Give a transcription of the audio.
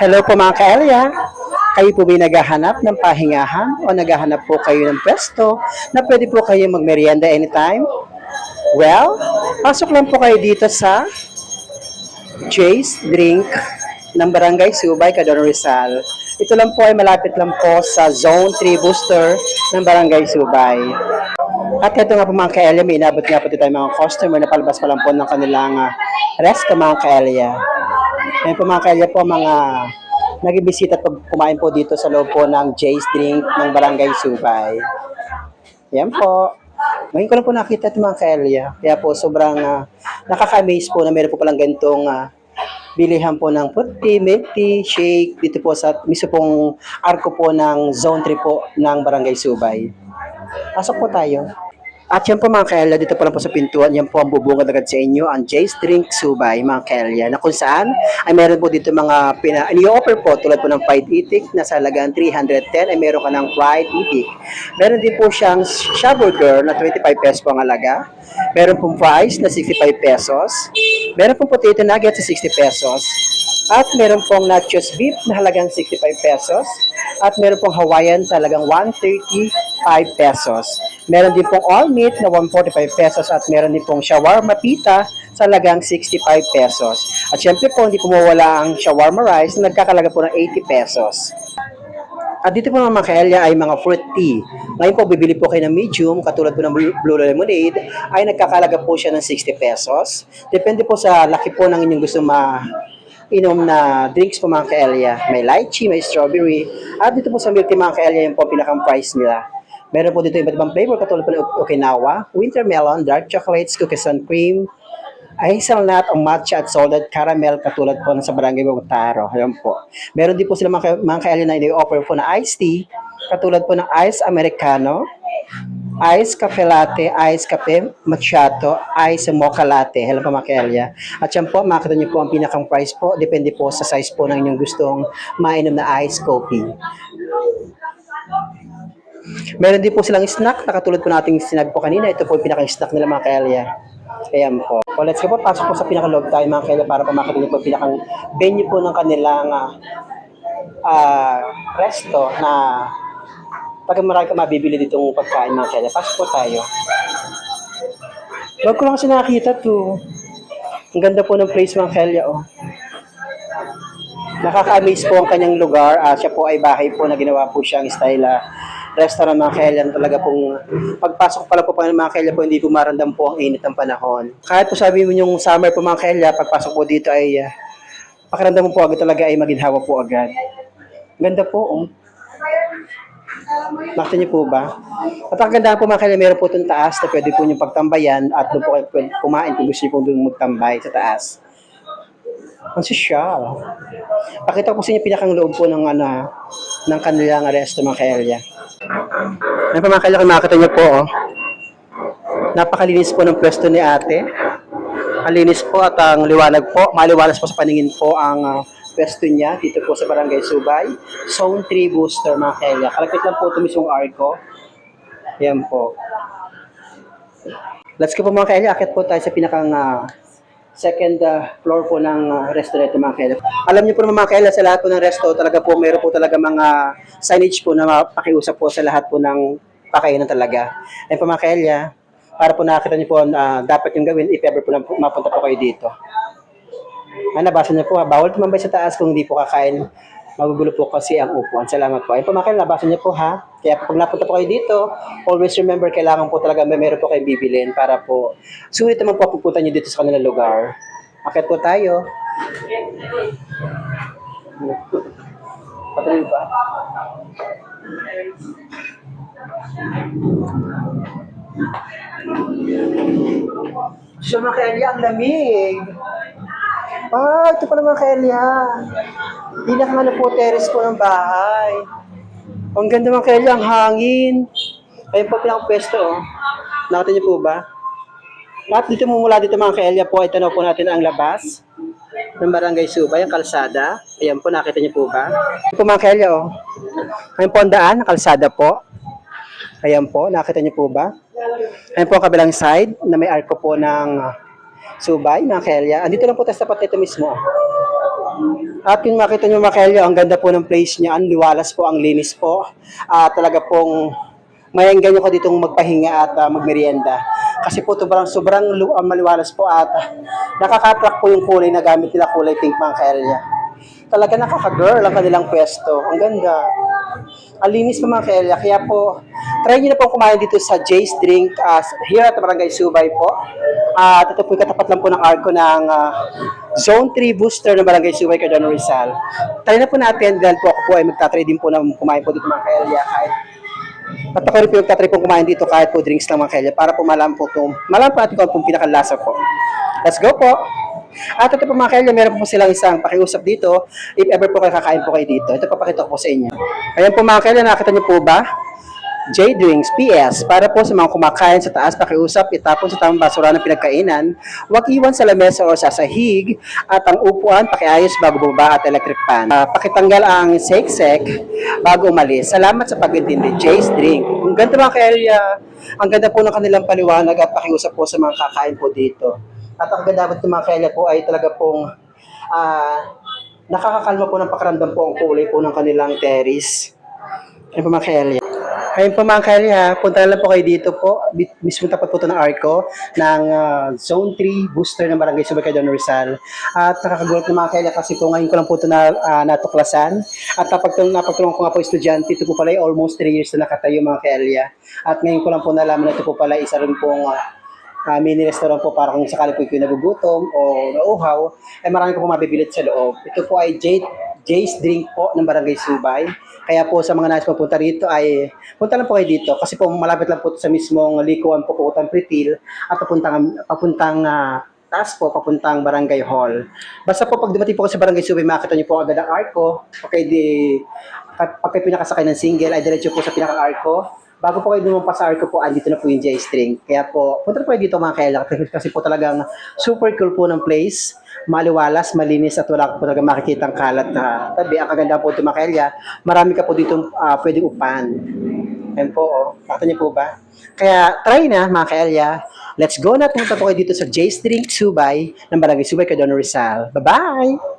Hello po mga kaelya. Kayo po may naghahanap ng pahingahan o naghahanap po kayo ng pwesto na pwede po kayo magmerienda anytime? Well, pasok lang po kayo dito sa Jay's Drink ng Barangay Subay, Cadon Rizal. Ito lang po ay malapit lang po sa Zone 3 Booster ng Barangay Subay. At ito nga po mga kaelya, may inabot nga po tayo mga customer na palabas pa lang po ng kanilang ah, resto mga kaelya. Ngayon po mga kaelya po mga nagibisita at kumain po dito sa loob po ng Jay's Drink ng Barangay Subay. Yan po. Ngayon ko lang po nakita ito mga kaelya. Kaya po sobrang uh, nakaka-amaze po na meron po palang ganitong ah, bilihan po ng fruit tea, milk tea, shake dito po sa mismo pong arko po ng zone 3 po ng Barangay Subay. Pasok po tayo. At yan po mga kaelya, dito po lang po sa pintuan, yan po ang bubungad agad sa inyo, ang Jay's Drink Subay, mga kaelya, na kung saan ay meron po dito mga pina, i-offer po tulad po ng fried itik na sa halagang 310 ay meron ka ng fried itik. Meron din po siyang sha burger na 25 pesos po ang halaga. Meron pong fries na 65 pesos. Meron pong potato nuggets sa 60 pesos. At meron pong nachos beef na halagang 65 pesos. At meron pong Hawaiian sa halagang 135 pesos. Meron din pong all meat na 145 pesos at meron din pong shawarma pita sa halagang 65 pesos. At syempre po, hindi po mawala ang shawarma rice na nagkakalaga po ng 80 pesos. At dito po mga kaelya ay mga fruit tea. Ngayon po, bibili po kayo ng medium, katulad po ng blue lemonade, ay nagkakalaga po siya ng 60 pesos. Depende po sa laki po ng inyong gusto ma inom na drinks po mga kaelya. May lychee, may strawberry. At dito po sa milk tea mga kaelya, yung po ang pinakang price nila. Meron po dito iba't ibang flavor katulad po ng Okinawa, winter melon, dark chocolates, cookies and cream, hazelnut o matcha at salted caramel katulad po ng sa Barangay Bogotaro. Ayan po. Meron din po sila mga, mga kaelya na i-offer po na iced tea katulad po ng ice americano, ice cafe latte, ice cafe macchiato, ice mocha latte. Hello po mga kaelya. At yan po, makita niyo po ang pinakang price po. Depende po sa size po ng inyong gustong mainom na ice coffee. Meron din po silang snack na katulad po nating sinag po kanina. Ito po yung pinaka-snack nila mga kaelya. Ayan po. So let's go po. Pasok po sa pinaka-loob tayo mga kaelya para pamakita niyo po pinakang venue po ng kanilang ah, ah, resto na pag marami ka mabibili ditong pagkain mga kaelya. Pasok tayo. Wag ko lang kasi nakakita to. Ang ganda po ng place mga kaelya oh. Nakaka-amaze po ang kanyang lugar. Ah, siya po ay bahay po na ginawa po siyang style ah, restaurant mga kailan talaga pong pagpasok pala po pa ng mga kailan po hindi po maramdam po ang init ng panahon. Kahit po sabi mo yung summer po mga kailan, pagpasok po dito ay ah, pakiramdam mo po agad talaga ay maginhawa po agad. Ganda po. Oh. Nakita niyo po ba? At ang ganda po mga kailan, meron po itong taas na pwede po niyong pagtambayan at doon po kayo pwede kumain kung gusto niyo po doon magtambay sa taas. Ang sosyal. Pakita ko sa inyo pinakang loob po ng ano, ng kanilang resto mga kaelya. Ano pa mga kaelya, kung makita niyo po, oh. Napakalinis po ng pwesto ni ate. Malinis po at ang liwanag po, maliwalas po sa paningin po ang ah, pwesto niya dito po sa Barangay Subay. Zone 3 Booster mga kaelya. Kalapit lang po ito mismong arko. Yan po. Let's go po mga kaelya. Akit po tayo sa pinakang ah, second ah, floor po ng ah, restaurant mga kaila. Alam niyo po naman mga kaila, sa lahat po ng resto, talaga po meron po talaga mga signage po na mapakiusap po sa lahat po ng pakainan talaga. Ayun po mga kaila, para po nakita niyo po na dapat yung gawin if ever po na mapunta po kayo dito. Ah, nabasa niyo po, ha, bawal tumambay sa taas kung hindi po kakain. Magugulo po kasi ang upuan. Salamat po. Ayun po mga kaila, nabasa niyo po ha. Kaya pag napunta po kayo dito, always remember, kailangan po talaga may meron po kayo bibilin para po sulit naman po pupunta niyo dito sa kanilang lugar. Akit po tayo. Patuloy mga kaelya, ang lamig. Ah, ito pala mga kaelya. Pinaka ano po, terrace po ng bahay. Ang ganda mga kaelya, ang hangin. Ayun po pinaka pwesto, oh. Nakita niyo po ba? At dito mo mula dito mga kaelya po, ay tanaw po natin ang labas ng Barangay Subay, ang kalsada. Ayan po, nakita niyo po ba? Ito po mga kaelya, oh. Ayun po ang daan, kalsada po. Ayan po, nakita niyo po ba? Ayan po ang kabilang side na may arko po ng Subay, mga kaelya. Andito lang po tayo sa tapat nito mismo. At yung makita nyo mga ang ganda po ng place niya, ang liwalas po, ang linis po. Ah, talaga pong mayanggan nyo ka ditong magpahinga at ah, magmerienda. Kasi po sobrang, sobrang ah, maliwalas po at ah, nakaka-attract po yung kulay na gamit nila, kulay pink mga. Talaga nakaka-girl ang kanilang pwesto. Ang ganda. Ang linis po mga kaelya. Kaya po, try nyo na po kumain dito sa Jay's Drink uh, here at Barangay Subay po. At ito po katapat lang po ng arko ng ah, Zone 3 Booster ng Barangay Subay, Cardano Rizal. Try na po natin dahil po ako po ay magtatry din po na kumain po dito mga kaelya. Kahit at ako rin po yung tatry pong kumain dito kahit po drinks lang mga kaelya para po malaman po kung malaman po natin kung pong pinakalasa po. Let's go po! At ito po mga kaelya, meron po silang isang pakiusap dito if ever po kayo kakain po kayo dito. Ito papakita ko po sa inyo. Ayan po mga kaelya, nakita niyo po ba? J Drinks PS para po sa mga kumakain sa taas pakiusap itapon sa tamang basura ng pinagkainan huwag iwan sa lamesa o sa sahig at ang upuan pakiayos bago bumaba at electric pan Ah, pakitanggal ang sek-sek bago umalis. Salamat sa pag-intindi J's Drink. Ang ganda mga kaelya ang ganda po ng kanilang paliwanag at pakiusap po sa mga kakain po dito. At ang ganda po ng mga kaelya po ay talaga pong ah, nakakakalma po ng pakiramdam po ang kulay po ng kanilang terrace Ayun po mga kaelya. Ayun po mga kaelya, punta lang po kayo dito po. Mismo tapat po ito ng ARCO ng ah, Zone 3 booster ng Barangay Subay Cardano Rizal. At nakakagulat ng mga kaelya kasi po ngayon ko lang po ito na, ah, natuklasan. At napagtulong, napagtulungan ko nga po estudyante, ito po pala ay almost 3 years na nakatayo mga kaelya. At ngayon ko lang po nalaman na ito po pala isa rin pong ah, ah, mini restaurant po para kung sakali po kayo nagugutom o nauuhaw, ay marami po po mabibilit sa loob. Ito po ay J- Jay's Drink po ng Barangay Subay. Kaya po sa mga nais pupunta rito ay punta lang po kayo dito kasi po malapit lang po sa mismong likuan po Kukutan Pritil at papuntang, papuntang ah, taas po, papuntang Barangay Hall. Basta po pag dumating po sa Barangay Subay, makita niyo po agad ang arko. Okay, di, pag pag kayo pinakasakay ng single, ay diretso po sa pinaka-arko. Bago po kayo lumampas sa arko po, andito na po yung J-string. Kaya po, punta po kayo dito mga kaila kasi, po talagang super cool po ng place. Maliwalas, malinis at wala po talaga makikita ang kalat na tabi. Ang kaganda po ito mga marami ka po dito uh, pwedeng upan. Yan po, oh. Nakita niyo po ba? Kaya try na mga kaelya. Let's go na. Pumunta po kayo dito sa J-String Subay ng Barangay Subay, Cardano Rizal. Bye-bye!